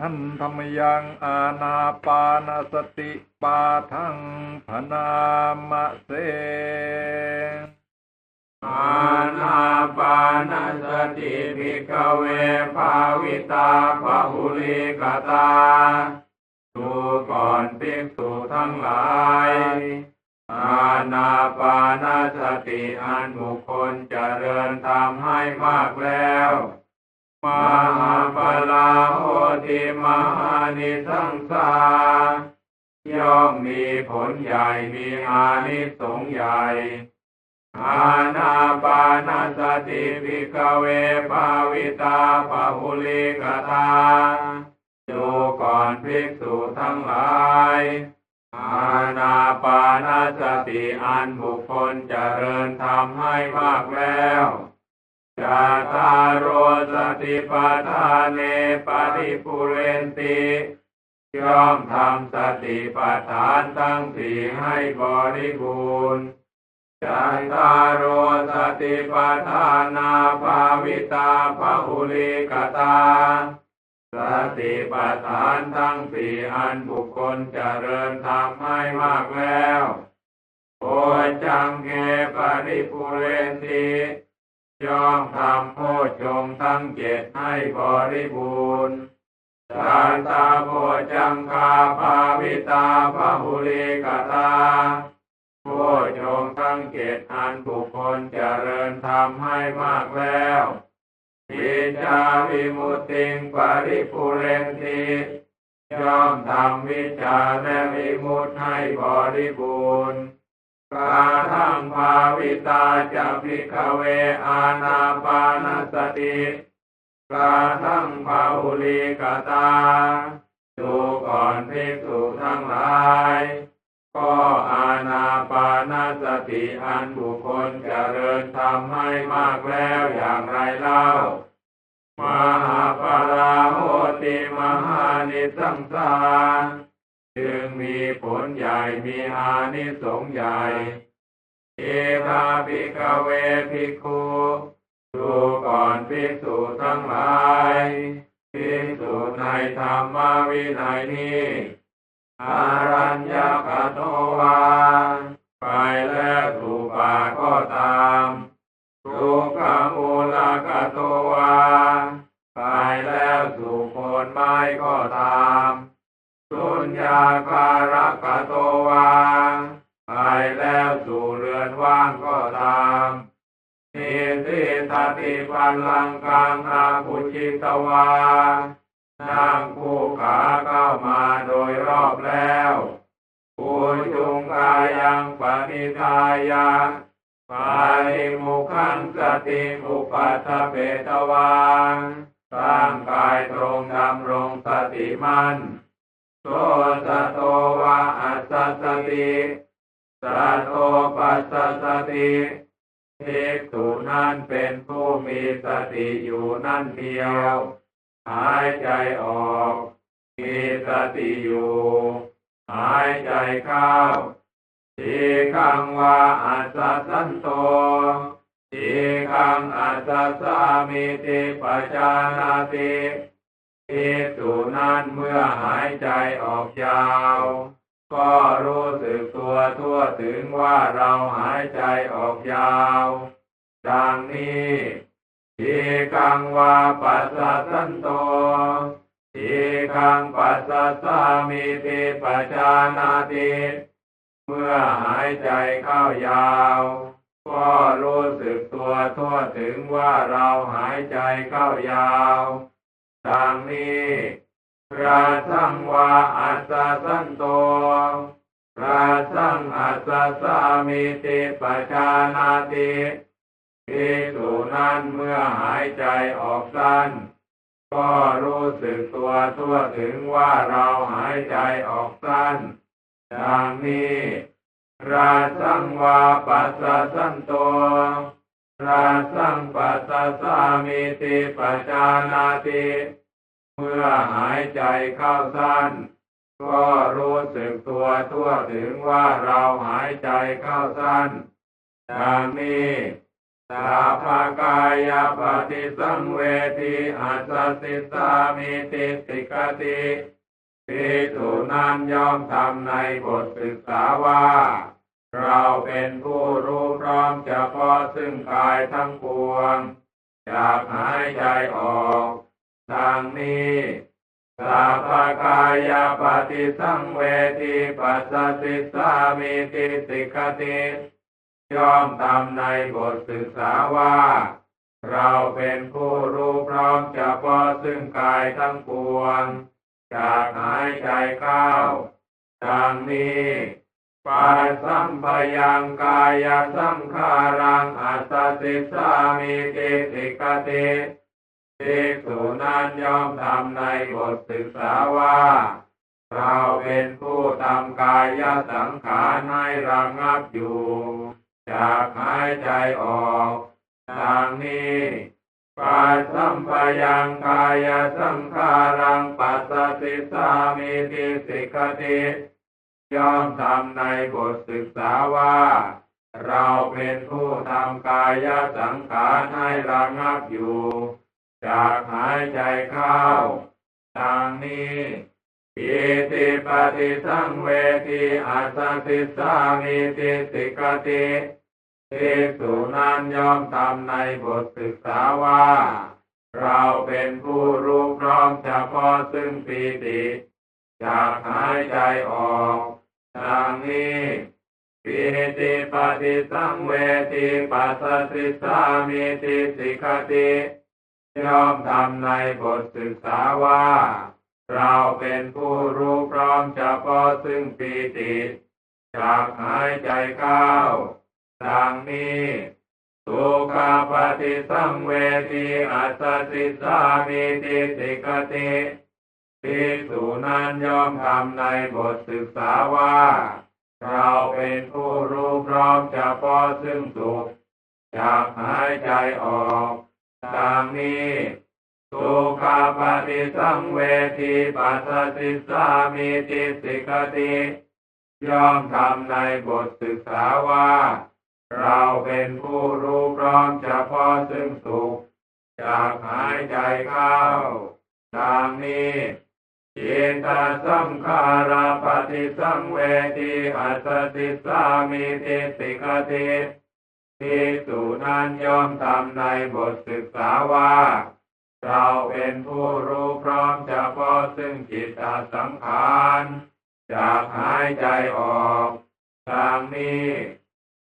ท่านธรรมยังอาณาปานสติปาทังพนามะเสอานาปานสติภิกเวภาวิตาภาหุลิกตาดูก่อนภิกษุทั้งหลาย อาณาปานสติอันบุคคลเจริญทำให้มากแล้ว มหาป ติมหานิสังสาย่อมมีผลใหญ่มีอานิสงส์ใหญ่ อาณาปานสติภิกขเวภาวิตาภาหุลิกตาดูก่อนภิกษุทั้งหลาย อาณาปานสติอันบุคคลเจริญทำให้มากแล้ว จาตาโรสติปทานเนปริปุเรนติย่อมทำสติปัฏฐานทั้งสี่ให้บริบูรณ์จันตารโรสติปัฏฐานาภาวิตาภาหุลิกตา สติปัฏฐานทั้งสี่อันบุคคลเจริญทำให้มากแล้ว โอจังเกปริปุเรนติ ย่อมทำโพชงทั้งเจ็ดให้บริบูรณ์สาตาโพจังคาภาวิตาภาหุลิกตาโพชงทั้งเจ็ดอันบุคคลเจริญทำให้มากแล้วอิจาวิมุติงปริปุเรนติย่อมทำวิชาและวิมุตให้บริบูรณ์ กาทังภาวิตาจะพิกเวอาณาปานสติกาทั้งภาหุลิกตาดูก่อนภิกษุทั้งหลาย ก็อาณาปานสติอันบุคคลเจริญทำให้มากแล้วอย่างไรเล่า มหาปราโหติมหานิสังสาร จึงมีผลใหญ่มีอานิสงส์ใหญ่ เอตาภิกเวภิกขุดูก่อนภิกษุทั้งหลายภิกษุในธรรมวินัยนี้อารัญญกโตวาไปแล้วถูกป่าก็ตามทุกขมูลกโตวาไปแล้วสู่โคนไม้ก็ตาม สุญญาการกโตวาไปแล้วสู่เรือนว่างก็ตามนิสิตติปัลลังกังอาปุจิตวานั่งคู่ขาเข้ามาโดยรอบแล้วปูจุงกายังปณิทายาปาริมุขังสติอุปัฏเปตวาร่างกายตรงดำรงสติมัน่น โสสะโตวาอัสสติสัตโตปัสสติภิกษุนั้นเป็นผู้มีสติอยู่นั่นเดียว หายใจออก มีสติอยู่ หายใจเข้าทีขังว่าอัสสะสันโตทีขังอัสสามิติปัจจานาติ ภิกษุนั้นเมื่อหายใจออกยาว ก็รู้สึกตัวทั่วถึงว่าเราหายใจออกยาว ดังนี้ทีกังวาปัสสะสันโตทีกังปัสสะสามิติปัจจานาติเมื่อหายใจเข้ายาวก็รู้สึกตัวทั่วถึงว่าเราหายใจเข้ายาว ดังนี้ราสังวาอัสสันโตราสังอัสสะสามิติปัจจานาติภิกษุนั้นเมื่อหายใจออกสั้น ก็รู้สึกตัวทั่วถึงว่าเราหายใจออกสั้นดังนี้ราสังวาปัสสันโตราสังปัสสะสามิติปัจจานาติ เมื่อหายใจเข้าสั้น ก็รู้สึกตัวทั่วถึงว่าเราหายใจเข้าสั้นดังนี้สัพพกายปฏิสังเวทีอัสสิสามิติสิกติภิกษุนันยอมทำในบทศึกษาว่า เราเป็นผู้รู้พร้อมจะพอซึ่งกายทั้งปวงจากหายใจออก ดังนี้สัพพกายปฏิสังเวทีปัสสิสามิติสิกติย่อมทำในบทศึกษาว่า เราเป็นผู้รู้พร้อมจะพอซึ่งกายทั้งปวง จากหายใจเข้าดังนี้ปัสสัมพยังกายสังขารังอัสสสิสามิติสิกติ ภิกษุนั้นย่อมทำในบทศึกษาว่า เราเป็นผู้ทำกายสังขารให้ระงับอยู่จากหายใจออกดังนี้ปัสสัมปยังกายสังขารังปัสสิสามิติสิกติย่อมทำในบทศึกษาว่า เราเป็นผู้ทำกายสังขารให้ระงับอยู่ จากหายใจเข้าดังนี้อิติปฏิสังเวทีอัสสิสามิติสิกติภิกษุนั้นย่อมทำในบทศึกษาว่า เราเป็นผู้รู้พร้อมเฉพาะซึ่งปีติจากหายใจออกดังนี้ปิติปฏิสังเวทีปัสสสิสามิติสิกติ ย่อมทำในบทศึกษาว่า เราเป็นผู้รู้พร้อมเฉพาะซึ่งปีติจากหายใจเข้าดังนี้สุขาปฏิสังเวทีอัสสิสามิติสิกติภิกษุนั้นย่อมทำในบทศึกษาว่า เราเป็นผู้รู้พร้อมเฉพาะซึ่งสุขจากหายใจออก ดังนี้สุขาปฏิสังเวทีปัสสิสามิติสิกติย่อมทำในบทศึกษาว่า เราเป็นผู้รู้พร้อมเฉพาะซึ่งสุขจากหายใจเข้าดังนี้จิตตสังขาราปฏิสังเวทีอัสสติสามิติสิกติ ภิกษุนั้นย่อมทำในบทศึกษาว่า เราเป็นผู้รู้พร้อมเฉพาะซึ่งจิตตสังขารจากหายใจออกดังนี้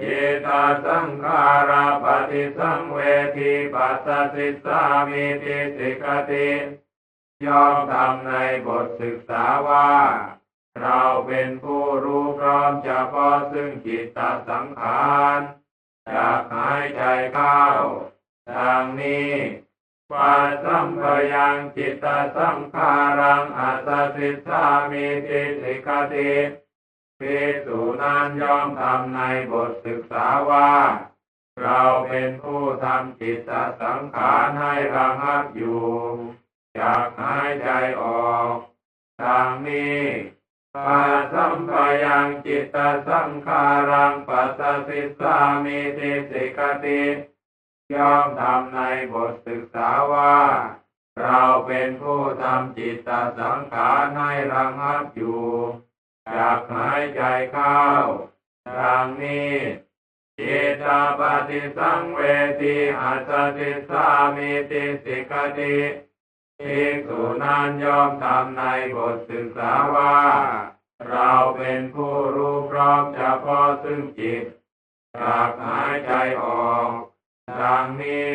จิตตสังขาราปฏิสังเวทีปัสสสิสามิติสิกติย่อมทำในบทศึกษาว่า เราเป็นผู้รู้พร้อมเฉพาะซึ่งจิตตสังขาร จากหายใจเข้าดังนี้ปัสสัมปยังจิตตสังขารังอัสสสิสามิติสิกติภิกษุนันย่อมทำในบทศึกษาว่า เราเป็นผู้ทำจิตตสังขารให้ระงับอยู่จากหายใจออกดังนี้ ปัสสัมปยังจิตตสังขารังปัสสิสามิติสิกติย่อมทำในบทศึกษาว่า เราเป็นผู้ทำจิตตสังขารให้ระงับอยู่จากหายใจเข้าดังนี้จิตตปฏิสังเวทีอัสสติสามิติสิกติ ภิกษุนั้นย่อมทำในบทศึกษาว่า เราเป็นผู้รู้พร้อมเฉพาะซึ่งจิตจากหายใจออกดังนี้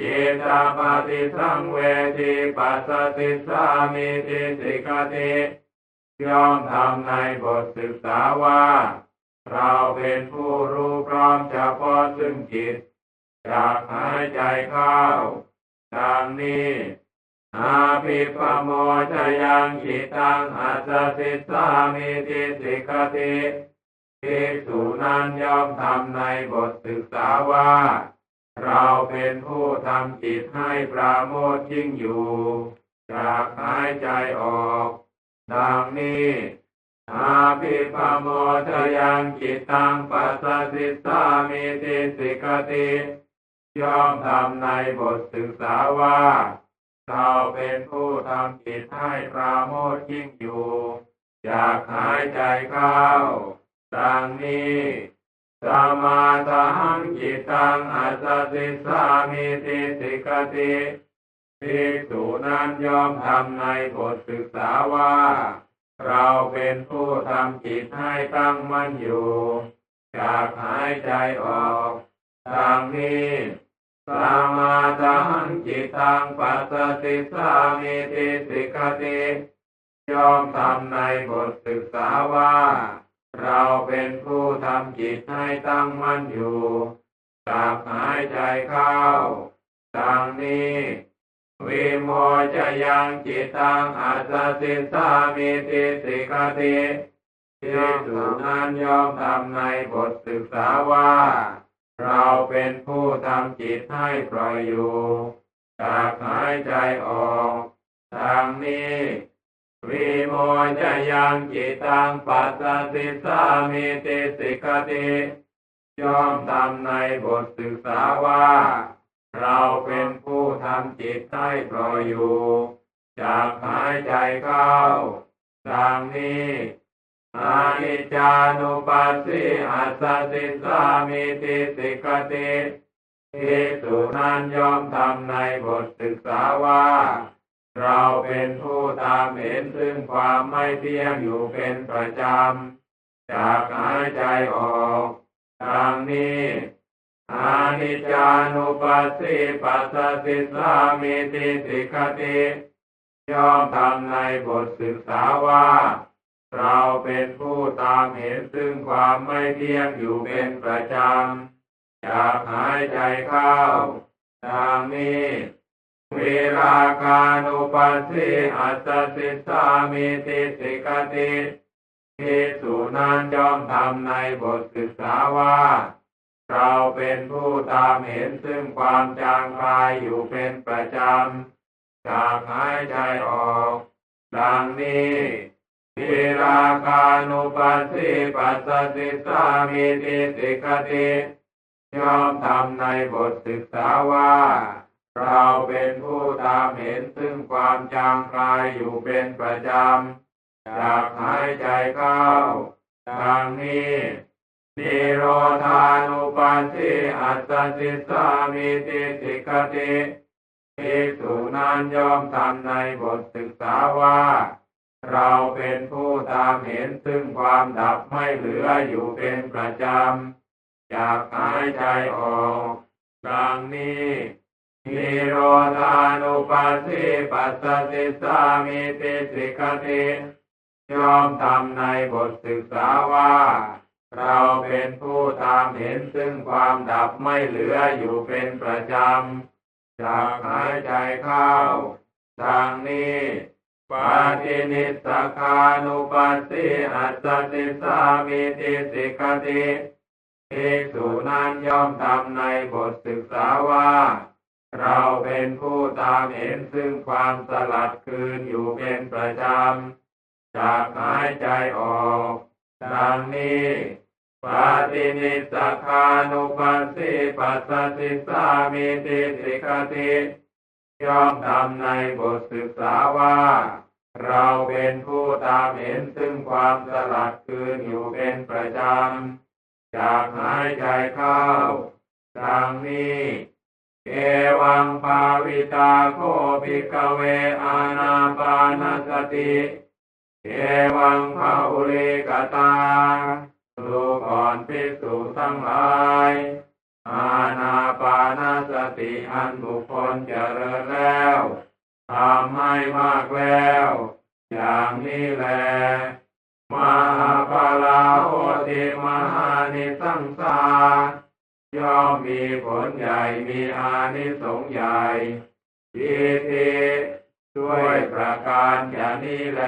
จิตตปฏิสังเวทีปัสสติสามิติสิกติย่อมทำในบทศึกษาว่า เราเป็นผู้รู้พร้อมเฉพาะซึ่งจิตจากหายใจเข้าดังนี้ อาภิปโมชยังจิตังอัสสสิสามิติสิกติภิกษุนั้นย่อมทำในบทศึกษาว่า เราเป็นผู้ทำจิตให้ปราโมทยิ่งอยู่จากหายใจออก ดังนี้อาภิปโมชยังจิตังปัสสสิสามิติสิกติย่อมทำในบทศึกษาว่า เราเป็นผู้ทำจิตให้ปราโมทยิ่งอยู่ อยากหายใจเข้าดังนี้สมาทังจิตตังอัสสิสามิติสิกติภิกษุนั้นยอมทำในบทศึกษาว่า เราเป็นผู้ทำจิตให้ตั้งมั่นอยู่อยากหายใจออกดังนี้ สมาทังจิตตังปัสสติสามิติสิกติยอมทำในบทศึกษาว่า เราเป็นผู้ทำจิตให้ตั้งมั่นอยู่จากหายใจเข้าดังนี้วิโมจยังจิตตังอัสสิสามิติสิกติภิกษุนั้นยอมทำในบทศึกษาว่า เราเป็นผู้ทำจิตให้ปล่อยอยู่จากหายใจออกดังนี้วิโมจยังจิตตังปัสสติสามิติสิกติย่อมทำในบทศึกษาว่า เราเป็นผู้ทำจิตให้ปล่อยอยู่จากหายใจเข้าดังนี้ อานิจจานุปัสสิอัสสิสามิติสิกติภิกษุนั้นย่อมทำในบทศึกษาว่า เราเป็นผู้ตามเห็นซึ่งความไม่เที่ยงอยู่เป็นประจำ จากหายใจออกดังนี้อานิจจานุปัสสิปัสสิสามิติสิกติย่อมทำในบทศึกษาว่า เราเป็นผู้ตามเห็นซึ่งความไม่เที่ยงอยู่เป็นประจำจากหายใจเข้าดังนี้เวลาคานุปัสสิอัสสิสามิติสิกติภิกษุนันย่อมทำในบทศึกษาว่า เราเป็นผู้ตามเห็นซึ่งความจางคลายอยู่เป็นประจำ จากหายใจออก ดังนี้ วลาคานุปัสสิปัสสิสามิติสิกติย่อมทำในบทศึกษาว่า เราเป็นผู้ตามเห็นซึ่งความจางคลายอยู่เป็นประจำจากหายใจเข้าดังนี้นิโรธานุปัสสิอัสสสิสามิติสิกติภิกษุนั้นย่อมทำในบทศึกษาว่า เราเป็นผู้ตามเห็นซึ่งความดับไม่เหลืออยู่เป็นประจำจากหายใจออกดังนี้นิโรธานุปัสสิปัสสติสามิติสิกติย่อมทำในบทศึกษาว่า เราเป็นผู้ตามเห็นซึ่งความดับไม่เหลืออยู่เป็นประจำจากหายใจเข้าดังนี้ ปาตินิสสคานุปัสสิอัสสิสามิติสิกติภิกษุนั้นย่อมทำในบทศึกษาว่า เราเป็นผู้ตามเห็นซึ่งความสลัดคืนอยู่เป็นประจำจากหายใจออกดังนี้ปาตินิสสคานุปัสสิปัสสิสามิติสิกติย่อมทำในบทศึกษาว่า เราเป็นผู้ตามเห็นซึ่งความสลัดคืนอยู่เป็นประจำจากหายใจเข้าดังนี้เอวังภาวิตาโคภิกเวอานาปานสติเอวังภาอุริกตาดูก่อนภิกษุทั้งหลาย อาณาปานสติอันบุคคลเจริญแล้ว ทำให้มากแล้ว อย่างนี้แลมหาปาลาโอติมหานิสังสาย่อมมีผลใหญ่มีอานิสงส์ใหญ่ทีทีด้วยประการอย่างนี้แล